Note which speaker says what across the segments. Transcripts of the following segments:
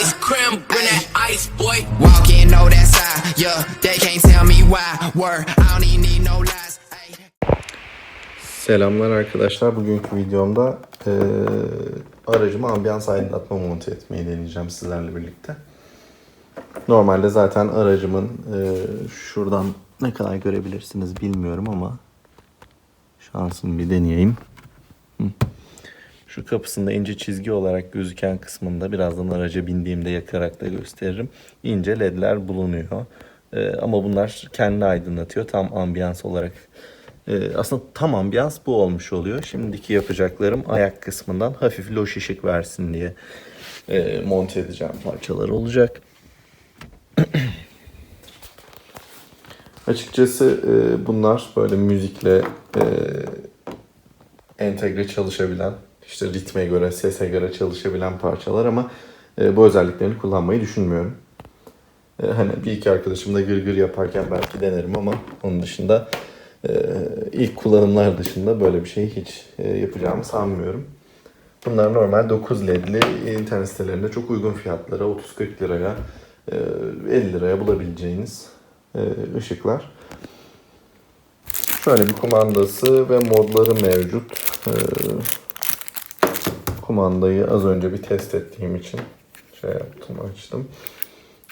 Speaker 1: ice cream, bring that ice, boy.
Speaker 2: Walk in, know that side, yeah. They can't tell me why. Word, I don't even need no lies.
Speaker 3: Selamlar arkadaşlar. Bugünkü videomda eee aracıma ambiyans aydınlatma monte etmeyi deneyeceğim sizlerle birlikte. Normalde zaten aracımın eee, şuradan ne kadar görebilirsiniz bilmiyorum ama şansımı bir deneyeyim. Hı. Şu kapısında ince çizgi olarak gözüken kısmında birazdan araca bindiğimde yakarak da gösteririm. İnce ledler bulunuyor. Ee, ama bunlar kendi aydınlatıyor. Tam ambiyans olarak. Ee, aslında tam ambiyans bu olmuş oluyor. Şimdiki yapacaklarım ayak kısmından hafif loş ışık versin diye e, monte edeceğim parçalar olacak. Açıkçası e, bunlar böyle müzikle e, entegre çalışabilen, işte ritme göre, sese göre çalışabilen parçalar ama e, bu özelliklerini kullanmayı düşünmüyorum. E, hani bir iki arkadaşımla gır gır yaparken belki denerim ama onun dışında e, ilk kullanımlar dışında böyle bir şey hiç e, yapacağımı sanmıyorum. Bunlar normal 9 ledli internet sitelerinde çok uygun fiyatlara 30-40 liraya e, 50 liraya bulabileceğiniz e, ışıklar. Şöyle bir kumandası ve modları mevcut. Kumandayı az önce bir test ettiğim için şey yaptım, açtım.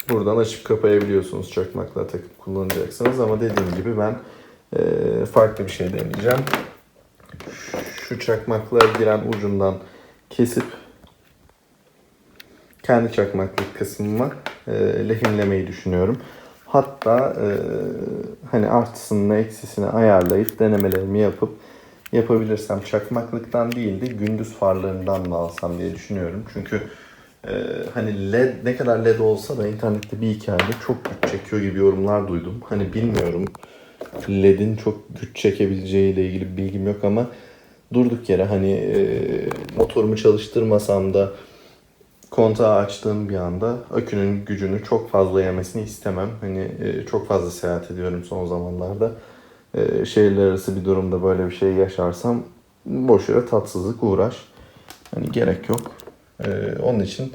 Speaker 3: Buradan açıp kapayabiliyorsunuz çakmakla takıp kullanacaksınız ama dediğim gibi ben e, farklı bir şey deneyeceğim. Şu çakmakla giren ucundan kesip kendi çakmaklık kısmıma e, lehimlemeyi düşünüyorum. Hatta e, hani artısını eksisini ayarlayıp denemelerimi yapıp yapabilirsem çakmaklıktan değil de gündüz farlarından mı alsam diye düşünüyorum. Çünkü e, hani led ne kadar led olsa da internette bir hikayede çok güç çekiyor gibi yorumlar duydum. Hani bilmiyorum ledin çok güç çekebileceği ile ilgili bir bilgim yok ama durduk yere hani e, motorumu çalıştırmasam da kontağı açtığım bir anda akünün gücünü çok fazla yemesini istemem. Hani e, çok fazla seyahat ediyorum son zamanlarda. E, şehirler arası bir durumda böyle bir şey yaşarsam boş yere tatsızlık uğraş. Hani gerek yok. E, onun için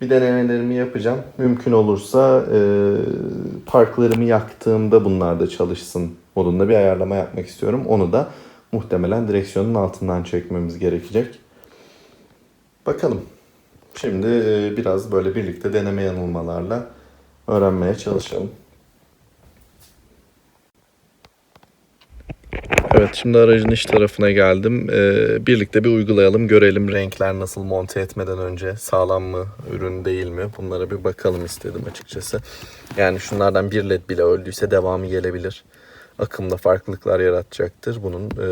Speaker 3: bir denemelerimi yapacağım. Mümkün olursa e, parklarımı yaktığımda bunlar da çalışsın modunda bir ayarlama yapmak istiyorum. Onu da muhtemelen direksiyonun altından çekmemiz gerekecek. Bakalım. Şimdi e, biraz böyle birlikte deneme yanılmalarla öğrenmeye çalışalım. Evet şimdi aracın iç tarafına geldim. Ee, birlikte bir uygulayalım. Görelim renkler nasıl monte etmeden önce sağlam mı, ürün değil mi? Bunlara bir bakalım istedim açıkçası. Yani şunlardan bir led bile öldüyse devamı gelebilir. Akımda farklılıklar yaratacaktır. Bunun e,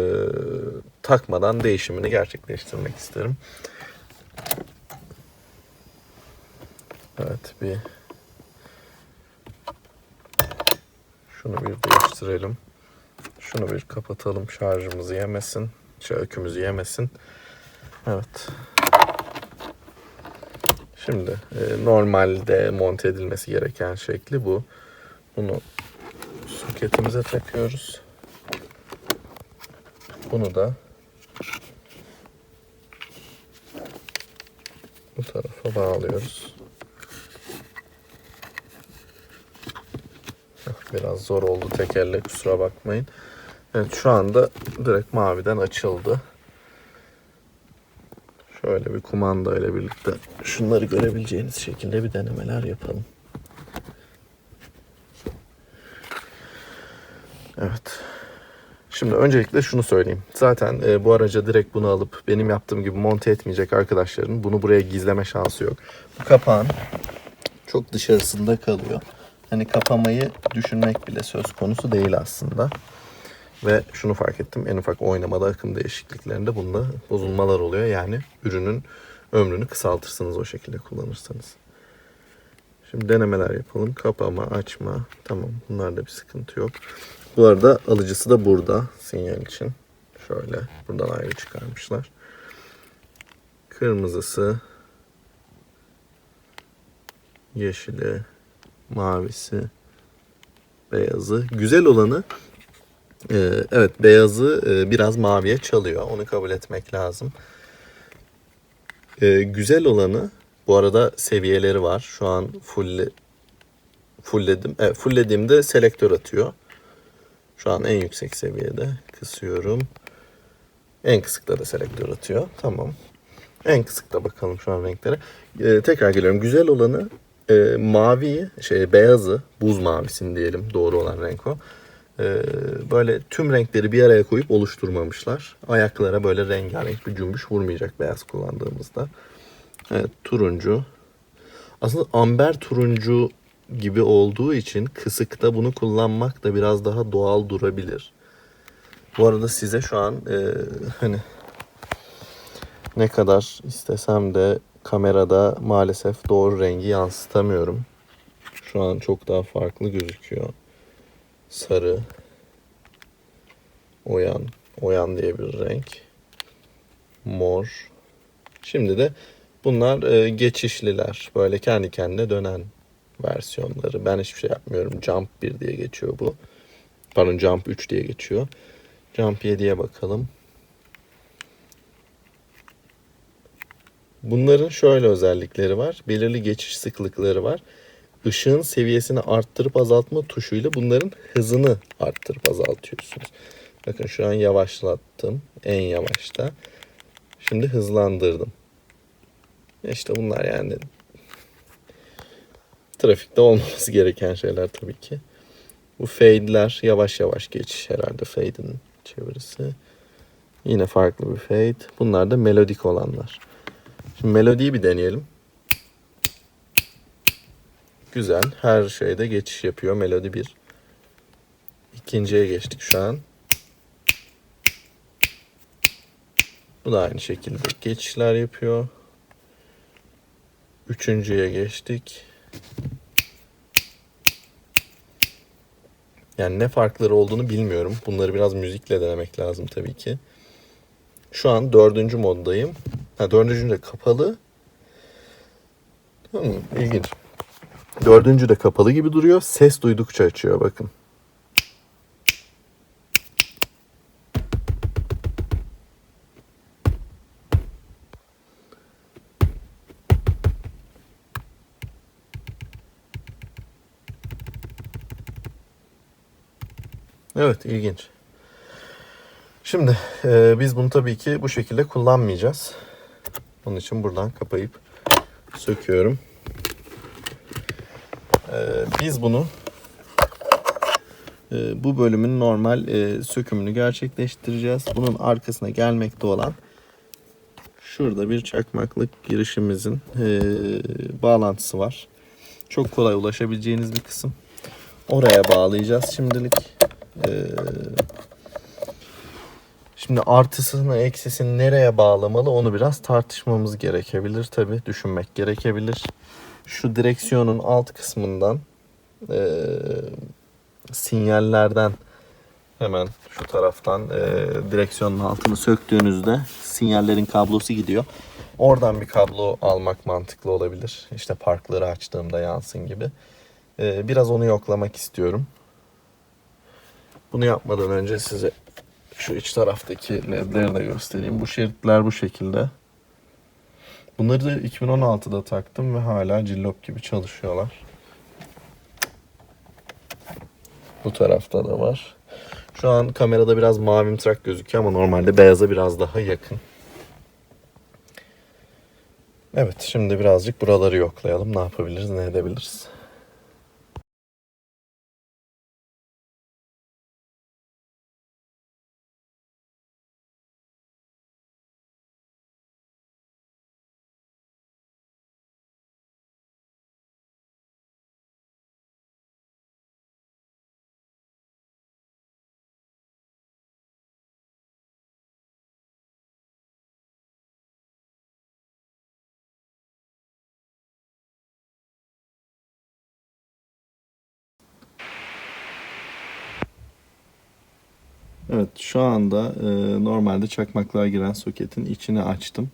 Speaker 3: takmadan değişimini gerçekleştirmek isterim. Evet bir şunu bir değiştirelim. Şunu bir kapatalım şarjımızı yemesin. Şey, yemesin. Evet. Şimdi e, normalde monte edilmesi gereken şekli bu. Bunu soketimize takıyoruz. Bunu da bu tarafa bağlıyoruz. Biraz zor oldu tekerle kusura bakmayın. Evet şu anda direkt maviden açıldı. Şöyle bir kumanda ile birlikte şunları görebileceğiniz şekilde bir denemeler yapalım. Evet. Şimdi öncelikle şunu söyleyeyim. Zaten e, bu araca direkt bunu alıp benim yaptığım gibi monte etmeyecek arkadaşların bunu buraya gizleme şansı yok. Bu kapağın çok dışarısında kalıyor. Hani kapamayı düşünmek bile söz konusu değil aslında. Ve şunu fark ettim. En ufak oynamada akım değişikliklerinde bunda bozulmalar oluyor. Yani ürünün ömrünü kısaltırsınız o şekilde kullanırsanız. Şimdi denemeler yapalım. Kapama, açma. Tamam. Bunlarda bir sıkıntı yok. Bu arada alıcısı da burada sinyal için. Şöyle buradan ayrı çıkarmışlar. Kırmızısı, yeşili, mavisi, beyazı. Güzel olanı e, evet beyazı e, biraz maviye çalıyor. Onu kabul etmek lazım. E, güzel olanı Bu arada seviyeleri var. Şu an full fullledim. Evet, fulllediğimde selektör atıyor. Şu an en yüksek seviyede kısıyorum. En kısıkta da selektör atıyor. Tamam. En kısıkta bakalım şu an renklere. Ee, tekrar geliyorum. Güzel olanı e, maviyi, şey beyazı, buz mavisini diyelim. Doğru olan renk o. Ee, böyle tüm renkleri bir araya koyup oluşturmamışlar. Ayaklara böyle rengarenk bir cümbüş vurmayacak beyaz kullandığımızda. Evet turuncu. Aslında amber turuncu gibi olduğu için kısıkta bunu kullanmak da biraz daha doğal durabilir. Bu arada size şu an e, hani ne kadar istesem de kamerada maalesef doğru rengi yansıtamıyorum. Şu an çok daha farklı gözüküyor. Sarı, oyan, oyan diye bir renk. Mor. Şimdi de bunlar e, geçişliler. Böyle kendi kendine dönen versiyonları. Ben hiçbir şey yapmıyorum. Jump 1 diye geçiyor bu. Pardon Jump 3 diye geçiyor. Jump 7'ye bakalım. Bunların şöyle özellikleri var. Belirli geçiş sıklıkları var. Işığın seviyesini arttırıp azaltma tuşuyla bunların hızını arttırıp azaltıyorsunuz. Bakın şu an yavaşlattım. En yavaşta. Şimdi hızlandırdım. İşte bunlar yani trafikte olmaması gereken şeyler tabii ki. Bu fade'ler yavaş yavaş geçiş herhalde fade'in çevirisi. Yine farklı bir fade. Bunlar da melodik olanlar. Şimdi melodiyi bir deneyelim. Güzel. Her şeyde geçiş yapıyor. Melodi bir. İkinciye geçtik şu an. Bu da aynı şekilde geçişler yapıyor. Üçüncüye geçtik. Yani ne farkları olduğunu bilmiyorum. Bunları biraz müzikle denemek lazım tabii ki. Şu an dördüncü moddayım. Ha, dördüncü de kapalı. Hmm, ilginç. Dördüncü de kapalı gibi duruyor. Ses duydukça açıyor bakın. Evet ilginç. Şimdi e, biz bunu tabii ki bu şekilde kullanmayacağız. Onun için buradan kapayıp söküyorum. E, biz bunu e, bu bölümün normal e, sökümünü gerçekleştireceğiz. Bunun arkasına gelmekte olan şurada bir çakmaklık girişimizin e, bağlantısı var. Çok kolay ulaşabileceğiniz bir kısım. Oraya bağlayacağız şimdilik. Ee, şimdi artısını eksisini nereye bağlamalı onu biraz tartışmamız gerekebilir tabi düşünmek gerekebilir. Şu direksiyonun alt kısmından e, sinyallerden hemen şu taraftan e, direksiyonun altını söktüğünüzde sinyallerin kablosu gidiyor. Oradan bir kablo almak mantıklı olabilir. İşte parkları açtığımda yansın gibi. E, biraz onu yoklamak istiyorum. Bunu yapmadan önce size şu iç taraftaki ledleri de göstereyim. Bu şeritler bu şekilde. Bunları da 2016'da taktım ve hala cillop gibi çalışıyorlar. Bu tarafta da var. Şu an kamerada biraz mavimtırak gözüküyor ama normalde beyaza biraz daha yakın. Evet şimdi birazcık buraları yoklayalım. Ne yapabiliriz ne edebiliriz. Evet şu anda e, normalde çakmaklığa giren soketin içini açtım.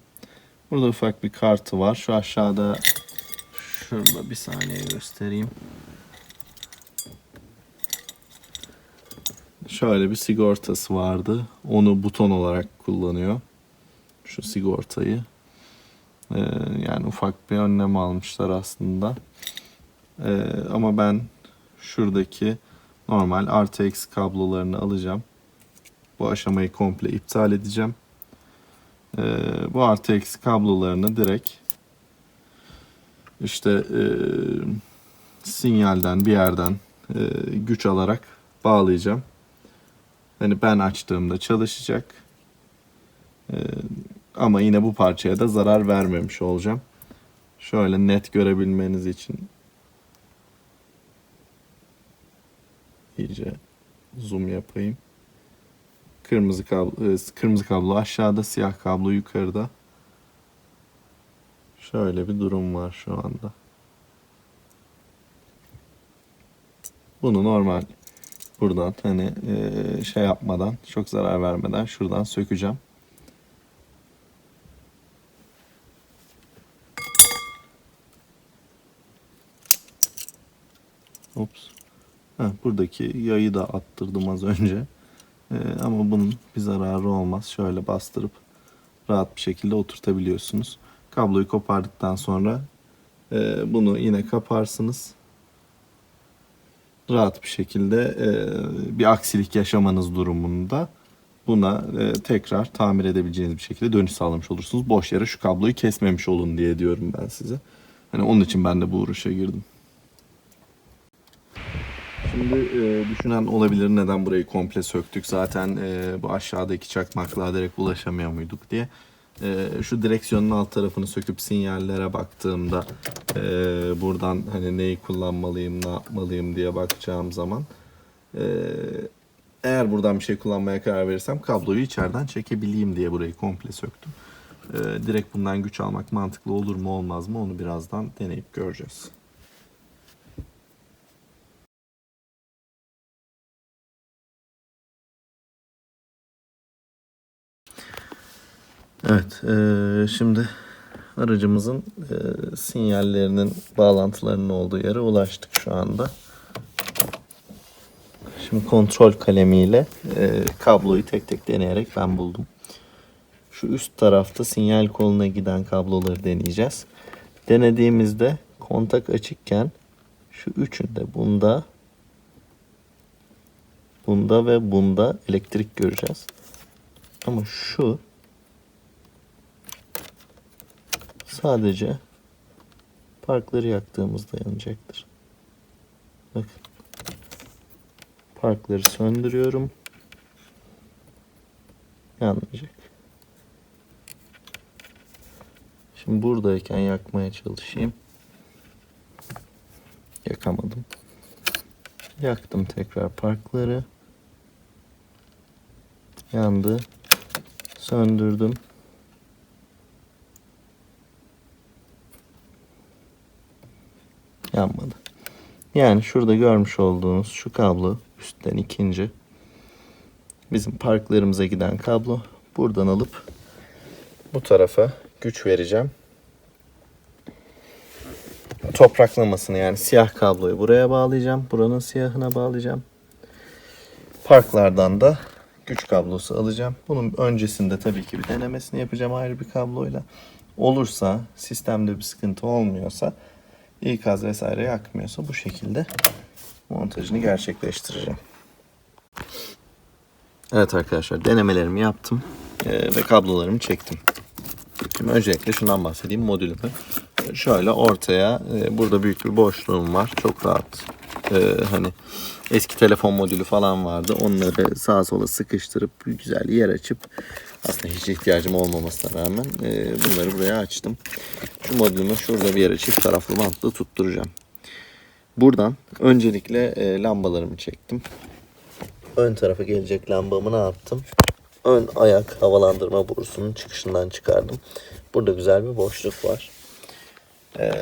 Speaker 3: Burada ufak bir kartı var. Şu aşağıda şurada bir saniye göstereyim. Şöyle bir sigortası vardı. Onu buton olarak kullanıyor. Şu sigortayı. Ee, yani ufak bir önlem almışlar aslında. Ee, ama ben şuradaki normal RTX kablolarını alacağım. Bu aşamayı komple iptal edeceğim. Ee, bu RTX kablolarını direkt işte e, sinyalden bir yerden e, güç alarak bağlayacağım. Hani ben açtığımda çalışacak. Ee, ama yine bu parçaya da zarar vermemiş olacağım. Şöyle net görebilmeniz için iyice zoom yapayım. Kırmızı kablo, e, kırmızı kablo aşağıda, siyah kablo yukarıda. Şöyle bir durum var şu anda. Bunu normal buradan hani e, şey yapmadan, çok zarar vermeden şuradan sökeceğim. Ops. Ha, buradaki yayı da attırdım az önce. Ee, ama bunun bir zararı olmaz. Şöyle bastırıp rahat bir şekilde oturtabiliyorsunuz. Kabloyu kopardıktan sonra e, bunu yine kaparsınız. Rahat bir şekilde e, bir aksilik yaşamanız durumunda buna e, tekrar tamir edebileceğiniz bir şekilde dönüş sağlamış olursunuz. Boş yere şu kabloyu kesmemiş olun diye diyorum ben size. Hani onun için ben de bu uğraşa girdim. Şimdi e, düşünen olabilir neden burayı komple söktük zaten e, bu aşağıdaki çakmaklığa direkt ulaşamıyor muyduk diye. E, şu direksiyonun alt tarafını söküp sinyallere baktığımda e, buradan hani neyi kullanmalıyım ne yapmalıyım diye bakacağım zaman e, eğer buradan bir şey kullanmaya karar verirsem kabloyu içeriden çekebileyim diye burayı komple söktüm. E, direkt bundan güç almak mantıklı olur mu olmaz mı onu birazdan deneyip göreceğiz. Evet, eee, şimdi aracımızın eee, sinyallerinin bağlantılarının olduğu yere ulaştık şu anda. Şimdi kontrol kalemiyle eee, kabloyu tek tek deneyerek ben buldum. Şu üst tarafta sinyal koluna giden kabloları deneyeceğiz. Denediğimizde kontak açıkken şu üçünde bunda bunda ve bunda elektrik göreceğiz. Ama şu sadece parkları yaktığımızda yanacaktır. Bakın. Parkları söndürüyorum. Yanmayacak. Şimdi buradayken yakmaya çalışayım. Yakamadım. Yaktım tekrar parkları. Yandı. Söndürdüm. Yanmadı. Yani şurada görmüş olduğunuz şu kablo üstten ikinci bizim parklarımıza giden kablo buradan alıp bu tarafa güç vereceğim. Topraklamasını yani siyah kabloyu buraya bağlayacağım. Buranın siyahına bağlayacağım. Parklardan da güç kablosu alacağım. Bunun öncesinde tabii ki bir denemesini yapacağım ayrı bir kabloyla. Olursa sistemde bir sıkıntı olmuyorsa ikaz vesaire yakmıyorsa bu şekilde montajını gerçekleştireceğim. Evet arkadaşlar denemelerimi yaptım eee, ve kablolarımı çektim. Şimdi öncelikle şundan bahsedeyim modülümü. Şöyle ortaya e, burada büyük bir boşluğum var. Çok rahat. E, hani eski telefon modülü falan vardı. Onları sağa sola sıkıştırıp güzel yer açıp aslında hiç ihtiyacım olmamasına rağmen e, bunları buraya açtım. Şu modülümü şurada bir yere çift taraflı bantla tutturacağım. Buradan öncelikle e, lambalarımı çektim. Ön tarafa gelecek lambamı ne yaptım? Ön ayak havalandırma borusunun çıkışından çıkardım. Burada güzel bir boşluk var. Ee,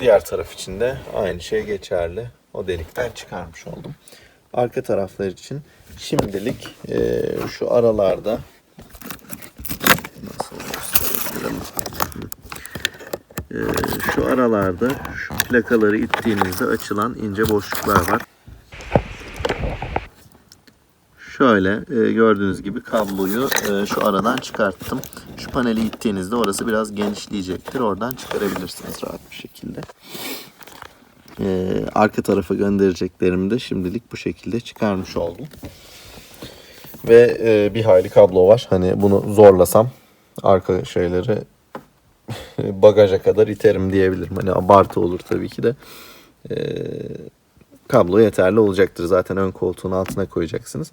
Speaker 3: diğer taraf için de aynı şey geçerli. O delikten çıkarmış oldum. Arka taraflar için şimdilik e, şu aralarda nasıl gösterebilirim? Ee, şu aralarda şu plakaları ittiğinizde açılan ince boşluklar var. Şöyle e, gördüğünüz gibi kabloyu e, şu aradan çıkarttım. Şu paneli ittiğinizde orası biraz genişleyecektir. Oradan çıkarabilirsiniz rahat bir şekilde. Ee, arka tarafa göndereceklerimi de şimdilik bu şekilde çıkarmış oldum. Ve e, bir hayli kablo var. Hani bunu zorlasam arka şeyleri bagaja kadar iterim diyebilirim. Hani abartı olur tabii ki de. Ee, kablo yeterli olacaktır. Zaten ön koltuğun altına koyacaksınız.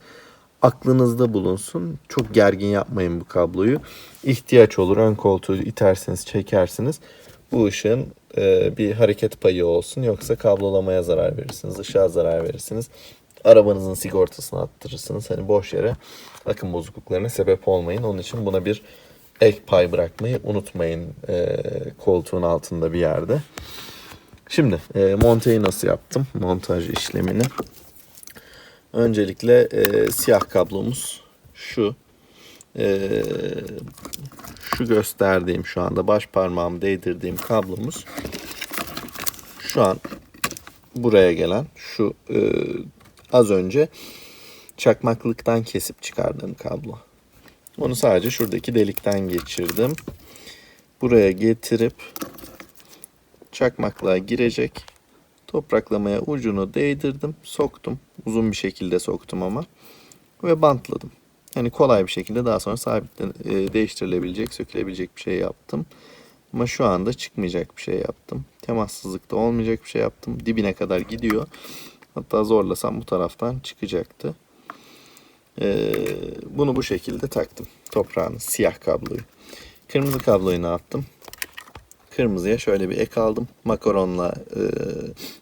Speaker 3: Aklınızda bulunsun. Çok gergin yapmayın bu kabloyu. İhtiyaç olur. Ön koltuğu itersiniz, çekersiniz. Bu ışığın e, bir hareket payı olsun. Yoksa kablolamaya zarar verirsiniz. ışığa zarar verirsiniz. Arabanızın sigortasını attırırsınız. Hani boş yere akım bozukluklarına sebep olmayın. Onun için buna bir ek pay bırakmayı unutmayın e, koltuğun altında bir yerde. Şimdi e, monteyi nasıl yaptım? Montaj işlemini. Öncelikle e, siyah kablomuz şu. E, şu gösterdiğim şu anda baş parmağımı değdirdiğim kablomuz şu an buraya gelen şu e, az önce çakmaklıktan kesip çıkardığım kablo. Onu sadece şuradaki delikten geçirdim. Buraya getirip çakmaklığa girecek. Topraklamaya ucunu değdirdim, soktum. Uzun bir şekilde soktum ama. Ve bantladım. Yani kolay bir şekilde daha sonra sabitle e, değiştirilebilecek, sökülebilecek bir şey yaptım. Ama şu anda çıkmayacak bir şey yaptım. Temassızlıkta olmayacak bir şey yaptım. Dibine kadar gidiyor. Hatta zorlasam bu taraftan çıkacaktı. Ee, bunu bu şekilde taktım. Toprağın siyah kabloyu. Kırmızı kabloyu ne yaptım? Kırmızıya şöyle bir ek aldım. Makaronla e,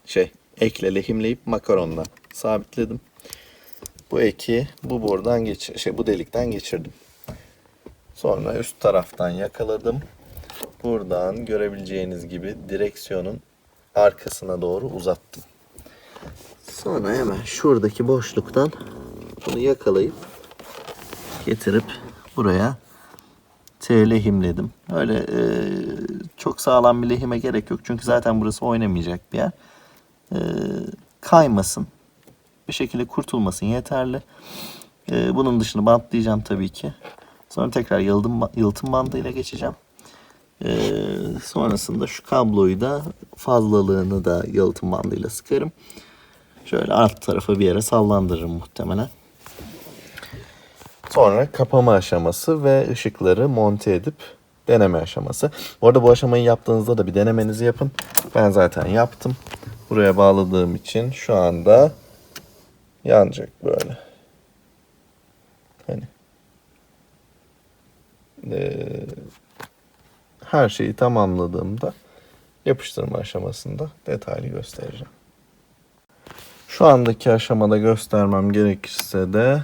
Speaker 3: şey ekle lehimleyip makaronla sabitledim. Bu eki bu borudan geç şey bu delikten geçirdim. Sonra üst taraftan yakaladım. Buradan görebileceğiniz gibi direksiyonun arkasına doğru uzattım. Sonra hemen şuradaki boşluktan bunu yakalayıp getirip buraya lehimledim. Öyle e, çok sağlam bir lehime gerek yok. Çünkü zaten burası oynamayacak bir yer. E, kaymasın. Bir şekilde kurtulmasın yeterli. E, bunun dışını bantlayacağım tabii ki. Sonra tekrar yalıtım, yalıtım bandıyla geçeceğim. E, sonrasında şu kabloyu da fazlalığını da yalıtım bandıyla sıkarım. Şöyle alt tarafa bir yere sallandırırım muhtemelen. Sonra kapama aşaması ve ışıkları monte edip deneme aşaması. Bu arada bu aşamayı yaptığınızda da bir denemenizi yapın. Ben zaten yaptım. Buraya bağladığım için şu anda yanacak böyle. Hani Ee, her şeyi tamamladığımda yapıştırma aşamasında detaylı göstereceğim. Şu andaki aşamada göstermem gerekirse de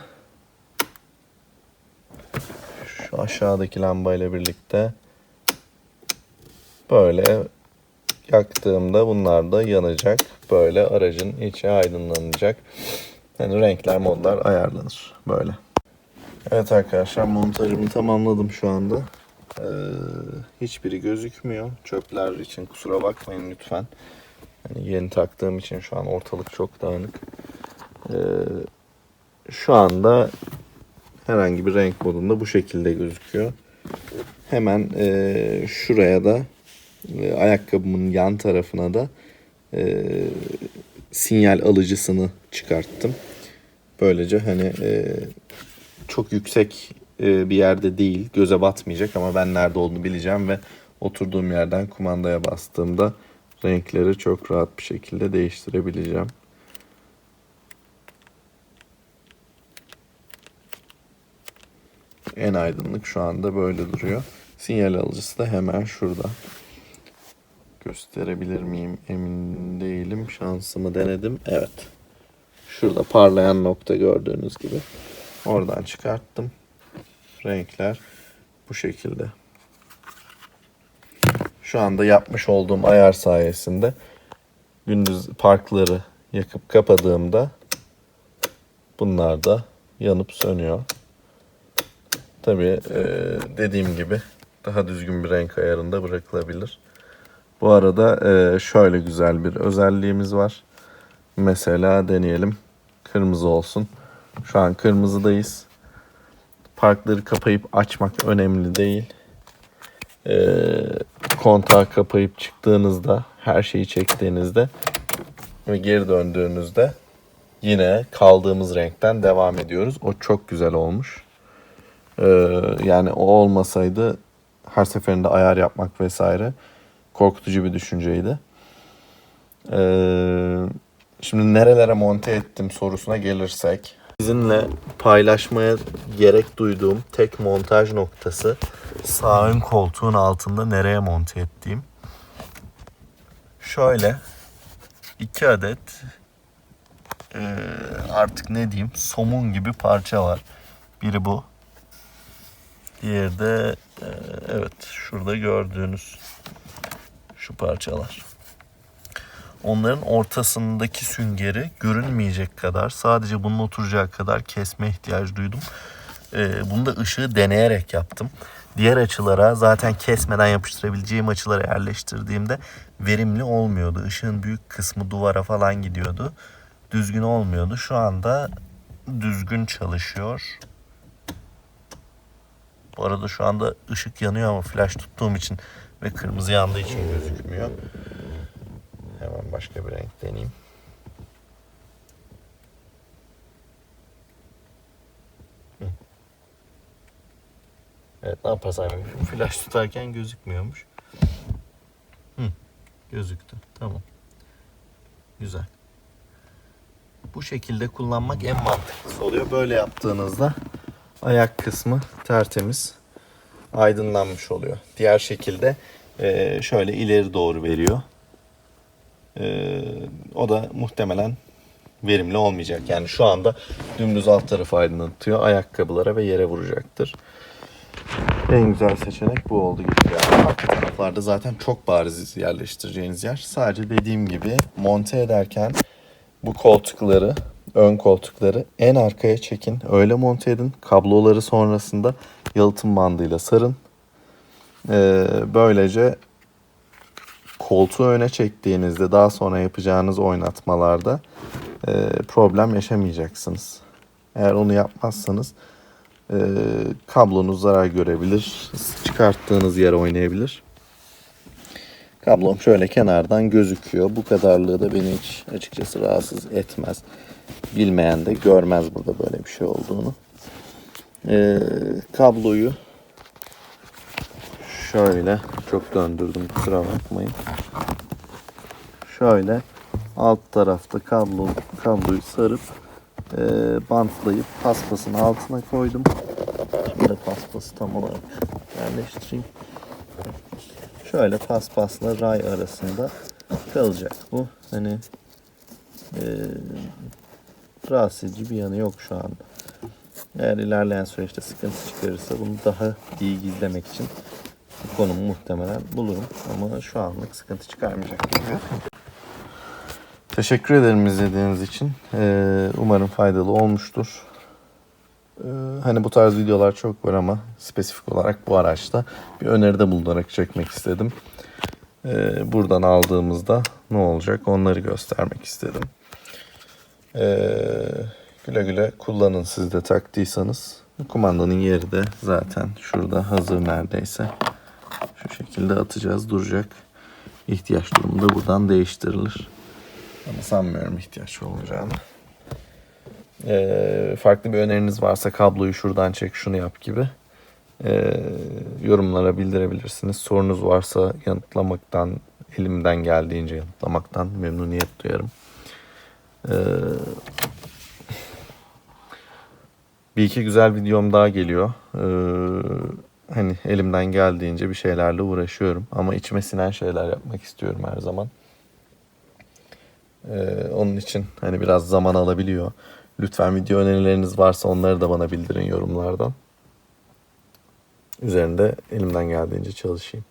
Speaker 3: şu aşağıdaki lambayla birlikte böyle yaktığımda bunlar da yanacak. Böyle aracın içi aydınlanacak. Yani renkler modlar ayarlanır böyle. Evet arkadaşlar montajımı tamamladım şu anda. Ee, hiçbiri gözükmüyor. Çöpler için kusura bakmayın lütfen. Yani yeni taktığım için şu an ortalık çok dağınık. Ee, şu anda herhangi bir renk modunda bu şekilde gözüküyor. Hemen e, şuraya da e, ayakkabımın yan tarafına da e, sinyal alıcısını çıkarttım. Böylece hani e, çok yüksek e, bir yerde değil, göze batmayacak ama ben nerede olduğunu bileceğim ve oturduğum yerden kumandaya bastığımda renkleri çok rahat bir şekilde değiştirebileceğim. En aydınlık şu anda böyle duruyor. Sinyal alıcısı da hemen şurada. Gösterebilir miyim emin değilim. Şansımı denedim. Evet. Şurada parlayan nokta gördüğünüz gibi. Oradan çıkarttım. Renkler bu şekilde. Şu anda yapmış olduğum ayar sayesinde gündüz parkları yakıp kapadığımda bunlar da yanıp sönüyor. Tabii e, dediğim gibi daha düzgün bir renk ayarında bırakılabilir. Bu arada e, şöyle güzel bir özelliğimiz var. Mesela deneyelim. Kırmızı olsun. Şu an kırmızıdayız. Parkları kapayıp açmak önemli değil. e, kontağı kapayıp çıktığınızda her şeyi çektiğinizde ve geri döndüğünüzde yine kaldığımız renkten devam ediyoruz. O çok güzel olmuş. Ee, yani o olmasaydı her seferinde ayar yapmak vesaire korkutucu bir düşünceydi. Ee, şimdi nerelere monte ettim sorusuna gelirsek. Sizinle paylaşmaya gerek duyduğum tek montaj noktası sağ ön koltuğun altında nereye monte ettiğim. Şöyle iki adet eee, artık ne diyeyim somun gibi parça var. Biri bu. Diğeri de eee, evet şurada gördüğünüz şu parçalar. Onların ortasındaki süngeri görünmeyecek kadar sadece bunun oturacağı kadar kesme ihtiyacı duydum. Ee, bunu da ışığı deneyerek yaptım. Diğer açılara zaten kesmeden yapıştırabileceğim açılara yerleştirdiğimde verimli olmuyordu. Işığın büyük kısmı duvara falan gidiyordu. Düzgün olmuyordu. Şu anda düzgün çalışıyor. Bu arada şu anda ışık yanıyor ama flash tuttuğum için ve kırmızı yandığı için gözükmüyor. Hemen başka bir renk deneyeyim. Evet ne yaparsam yapayım. Flash tutarken gözükmüyormuş. Hı, gözüktü. Tamam. Güzel. Bu şekilde kullanmak en mantıklısı oluyor. Böyle yaptığınızda ayak kısmı tertemiz aydınlanmış oluyor. Diğer şekilde şöyle ileri doğru veriyor. Ee, o da muhtemelen verimli olmayacak. Yani şu anda dümdüz alt tarafı aydınlatıyor. Ayakkabılara ve yere vuracaktır. En güzel seçenek bu oldu gibi yani. Arka taraflarda zaten çok bariz yerleştireceğiniz yer. Sadece dediğim gibi monte ederken bu koltukları, ön koltukları en arkaya çekin. Öyle monte edin. Kabloları sonrasında yalıtım bandıyla sarın. Ee, böylece koltuğu öne çektiğinizde daha sonra yapacağınız oynatmalarda e, problem yaşamayacaksınız. Eğer onu yapmazsanız e, kablonuz zarar görebilir. Çıkarttığınız yere oynayabilir. Kablom şöyle kenardan gözüküyor. Bu kadarlığı da beni hiç açıkçası rahatsız etmez. Bilmeyen de görmez burada böyle bir şey olduğunu. E, kabloyu şöyle çok döndürdüm kusura bakmayın. Şöyle alt tarafta kablo kabloyu sarıp e, bantlayıp paspasın altına koydum. Şimdi paspası tam olarak yerleştireyim. Şöyle paspasla ray arasında kalacak bu. Hani e, rahatsız edici bir yanı yok şu anda. Eğer ilerleyen süreçte sıkıntı çıkarırsa bunu daha iyi gizlemek için konumu muhtemelen bulurum. Ama şu anlık sıkıntı çıkarmayacak gibi. Teşekkür ederim izlediğiniz için. Ee, umarım faydalı olmuştur. Ee, hani bu tarz videolar çok var ama spesifik olarak bu araçta bir öneride bulunarak çekmek istedim. Ee, buradan aldığımızda ne olacak onları göstermek istedim. Ee, güle güle kullanın siz de taktıysanız. Kumandanın yeri de zaten şurada hazır neredeyse. Şu şekilde atacağız duracak. İhtiyaç durumunda buradan değiştirilir. Ama sanmıyorum ihtiyaç olacağını. Ee, farklı bir öneriniz varsa kabloyu şuradan çek şunu yap gibi ee, yorumlara bildirebilirsiniz. Sorunuz varsa yanıtlamaktan elimden geldiğince yanıtlamaktan memnuniyet duyarım. Ee, bir iki güzel videom daha geliyor. Ee, hani elimden geldiğince bir şeylerle uğraşıyorum. Ama içime sinen şeyler yapmak istiyorum her zaman. Ee, onun için hani biraz zaman alabiliyor. Lütfen video önerileriniz varsa onları da bana bildirin yorumlardan. Üzerinde elimden geldiğince çalışayım.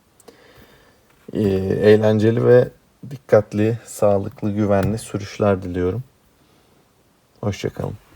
Speaker 3: Ee, eğlenceli ve dikkatli, sağlıklı, güvenli sürüşler diliyorum. Hoşçakalın.